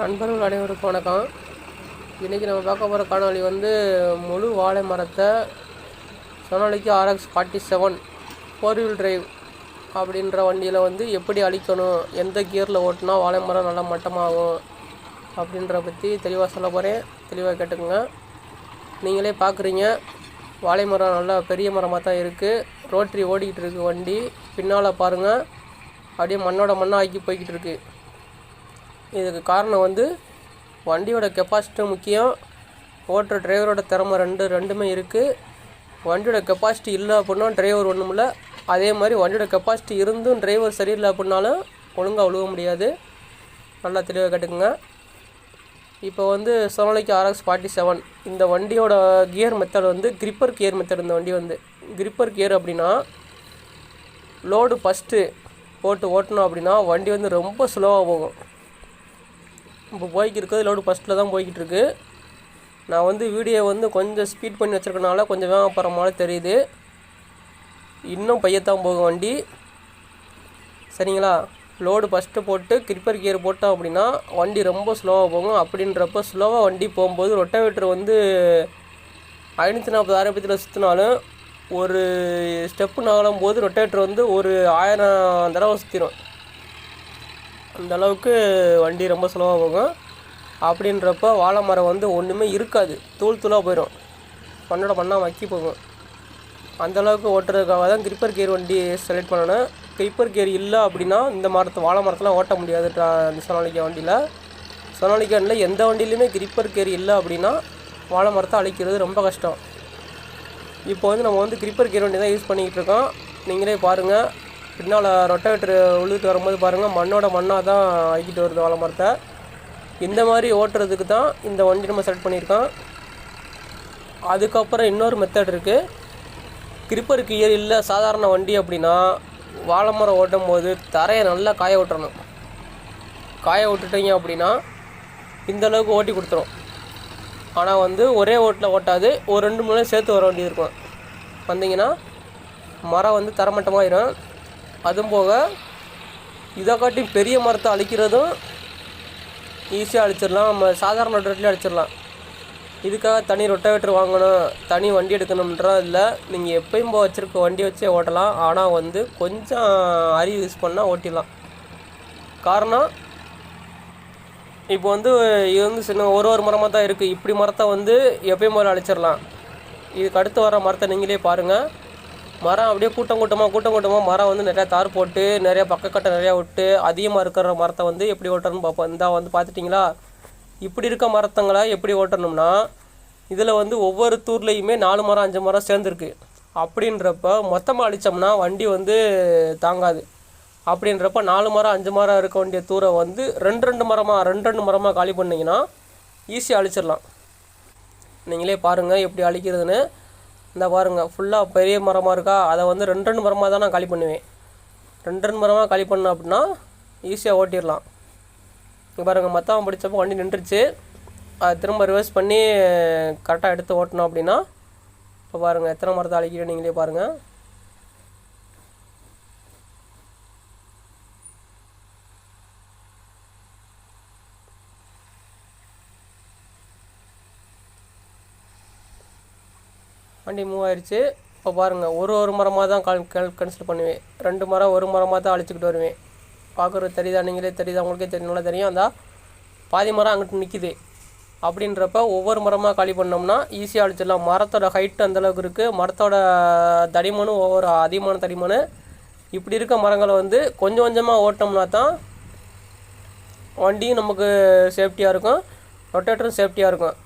நண்பர்கள் அனைவருக்கும் வணக்கம். இன்றைக்கி நம்ம பார்க்க போகிற காணொளி வந்து முழு வாழை மரத்தை சொனாலிக்கு RX forty seven four wheel drive அப்படின்ற வண்டியில் வந்து எப்படி அழிக்கணும் எந்த கியரில் ஓட்டினா வாழை மரம் நல்லா மட்டமாகும் அப்படின்ற பற்றி தெளிவாக சொல்ல போகிறேன் தெளிவாக கேட்டுக்கோங்க. நீங்களே பார்க்குறீங்க வாழை மரம் நல்லா பெரிய மரமாக தான் இருக்குது ரோட்ரி ஓடிக்கிட்டு இருக்கு வண்டி. பின்னால் பாருங்கள் அப்படியே மண்ணோட மண்ணாக ஆக்கி போய்கிட்டு இருக்குது இதுக்கு காரணம் வந்து வண்டியோட கெப்பாசிட்டி முக்கியம். ஓட்டுற டிரைவரோட திறமை ரெண்டு ரெண்டுமே இருக்குது வண்டியோட கெப்பாசிட்டி இல்லை அப்படின்னா டிரைவர் ஒன்றும் இல்லை. அதே மாதிரி வண்டியோட கெப்பாசிட்டி இருந்தும் டிரைவர் சரியில்லை அப்படின்னாலும் ஒழுங்காக உழுவ முடியாது. நல்லா தெளிவாக கேட்டுக்குங்க. இப்போ வந்து சோனாலிக்கு ஆர்எக்ஸ் ஃபார்ட்டி செவன் இந்த வண்டியோட கியர் மெத்தட் வந்து கிரிப்பர் கியர் மெத்தட் இந்த வண்டி வந்து. கிரிப்பர் கியர் அப்படின்னா லோடு ஃபஸ்ட்டு போட்டு ஓட்டினோம் அப்படின்னா வண்டி வந்து ரொம்ப ஸ்லோவாக போகும். இப்போ போய்க்கு இருக்குது லோடு ஃபஸ்ட்டில் தான் போய்கிட்டு இருக்கு நான் வந்து வீடியோ வந்து கொஞ்சம் ஸ்பீட் பண்ணி வச்சுருக்கனால கொஞ்சம் வேகம் போகிற மாதிரி தெரியுது. இன்னும் பையத்தான் போகும் வண்டி. சரிங்களா? லோடு ஃபஸ்ட்டு போட்டு கிரிப்பர் கியர் போட்டோம் அப்படின்னா வண்டி ரொம்ப ஸ்லோவாக போகும். அப்படின்றப்ப ஸ்லோவாக வண்டி போகும்போது ரொட்டவேட்டர் வந்து ஐநூற்றி நாற்பது ஆரம்பத்தில் சுற்றினாலும் ஒரு ஸ்டெப்பு நகலும் போது ரொட்டேட்டர் வந்து ஒரு ஆயிரம் தடவை சுற்றிடும் அந்த அளவுக்கு வண்டி ரொம்ப ஸ்லோவாக போகும். அப்படின்றப்ப வாழை மரம் வந்து ஒன்றுமே இருக்காது. தூள் தூளாக போயிடும் பண்ணோட பண்ணால் மக்கி போகும். அந்த அளவுக்கு ஓட்டுறதுக்காக தான் கிரிப்பர் கேர் வண்டி செலக்ட் பண்ணணும். கிரிப்பர் கேர் இல்லை அப்படின்னா இந்த மரத்தை வாழை மரத்தெலாம் ஓட்ட முடியாது அந்த சோனாலிக்கா வண்டியில். சோனாலிக்கா வண்டியில் எந்த வண்டியிலையுமே கிரிப்பர் கேர் இல்லை அப்படின்னா வாழை மரத்தை அழிக்கிறது ரொம்ப கஷ்டம். இப்போ வந்து நம்ம வந்து கிரிப்பர் கேர் வண்டி தான் யூஸ் பண்ணிக்கிட்டு இருக்கோம். நீங்களே பாருங்கள் பின்னால் ரொட்டவேட்டர் உழுதுட்டு வரும்போது பாருங்கள் மண்ணோட மண்ணாக தான் ஆக்கிட்டு வருது வாழை மரத்தை இந்த மாதிரி ஓட்டுறதுக்கு தான் இந்த வண்டி நம்ம செலக்ட் பண்ணியிருக்கோம். அதுக்கப்புறம் இன்னொரு மெத்தட் இருக்குது கிரிப்பர் கியர் இல்லை சாதாரண வண்டி அப்படின்னா வாழை மரம் ஓட்டும் போது தரையை நல்லா காய விட்டுறணும். காய விட்டுட்டீங்க அப்படின்னா இந்த அளவுக்கு ஓட்டி கொடுத்துரும். ஆனால் வந்து ஒரே ஓட்டில் ஓட்டாது ஒரு ரெண்டு மூணு நேரம் சேர்த்து வர வேண்டியது இருக்கும். வந்தீங்கன்னா மரம் வந்து தரமட்டமாகிடும் அதுவும் போக இதை காட்டி பெரிய மரத்தை அழிக்கிறதும் ஈஸியாக அழிச்சிடலாம். நம்ம சாதாரண ரொட்டேட்லேயே அழிச்சிடலாம். இதுக்காக தனி ரொட்டவேட்டர் வாங்கணும் தனி வண்டி எடுக்கணுன்ற இல்லை. நீங்கள் எப்பயும் போல் வச்சுருக்க வண்டி வச்சே ஓட்டலாம். ஆனால் வந்து கொஞ்சம் அறிவு யூஸ் பண்ணால் ஓட்டிடலாம். காரணம் இப்போ வந்து இது வந்து சின்ன ஒரு ஒரு மரமாக தான் இருக்குது இப்படி மரத்தை வந்து எப்பயும் போல அழிச்சிடலாம். இதுக்கு அடுத்து வர மரத்தை நீங்களே பாருங்கள் மரம் அப்படியே கூட்டம் கூட்டமாக கூட்டம் கூட்டமாக மரம் வந்து நிறையா தார் போட்டு நிறையா பக்கக்கட்டை நிறையா விட்டு அதிகமாக இருக்கிற மரத்தை வந்து எப்படி ஓட்டணும்னு பார்ப்போம் இந்தா வந்து பார்த்துட்டிங்களா? இப்படி இருக்க மரத்தங்களை எப்படி ஓட்டணும்னா இதில் வந்து ஒவ்வொரு தூர்லேயுமே நாலு மரம் அஞ்சு மரம் சேர்ந்துருக்கு. அப்படின்றப்ப மொத்தமாக அழிச்சோம்னா வண்டி வந்து தாங்காது. அப்படின்றப்ப நாலு மரம் அஞ்சு மரம் இருக்க வேண்டிய தூரை வந்து ரெண்டு ரெண்டு மரமாக ரெண்டு ரெண்டு மரமாக காலி பண்ணிங்கன்னா ஈஸியாக அழிச்சிடலாம். நீங்களே பாருங்கள் எப்படி அழிக்கிறதுன்னு. இந்த பாருங்கள் ஃபுல்லாக பெரிய மரமாக இருக்கா? அதை வந்து ரெண்டு ரெண்டு மரமாக தான் நான் காலி பண்ணுவேன். ரெண்டு ரெண்டு மரமாக காலி பண்ணேன் அப்படின்னா ஈஸியாக ஓட்டிடலாம். இங்கே பாருங்கள் மற்றவன் பிடிச்சப்போ வண்டி நின்றுச்சு. அதை திரும்ப ரிவர்ஸ் பண்ணி கரெக்டாக எடுத்து ஓட்டினோம் அப்படின்னா இப்போ பாருங்கள் எத்தனை மரத்தை அழிக்கிறேன் நீங்களே பாருங்கள் வண்டி மூவ் ஆயிடுச்சு இப்போ பாருங்கள் ஒரு ஒரு மரமாக தான் கால் கல் கன்சிடர் பண்ணுவேன். ரெண்டு மரம் ஒரு மரமாக தான் அழிச்சிக்கிட்டு வருவேன். பார்க்குறது தெரியுதா நீங்களே தெரியுதா உங்களுக்கே தெரியும் நல்லா தெரியும். அந்த பாதி மரம் அங்கிட்டு நிற்கிது அப்படின்றப்ப ஒவ்வொரு மரமாக காலி பண்ணோம்னா ஈஸியாக அழிச்சிடலாம். மரத்தோட ஹைட் அந்தளவுக்கு இருக்குது மரத்தோட தடிமனும் ஒவ்வொரு அதிகமான தடிமனு. இப்படி இருக்க மரங்களை வந்து கொஞ்சம் கொஞ்சமாக ஓட்டோம்னா தான் வண்டியும் நமக்கு சேஃப்டியாக இருக்கும். ரொட்டேட்டரும் சேஃப்டியாக இருக்கும்.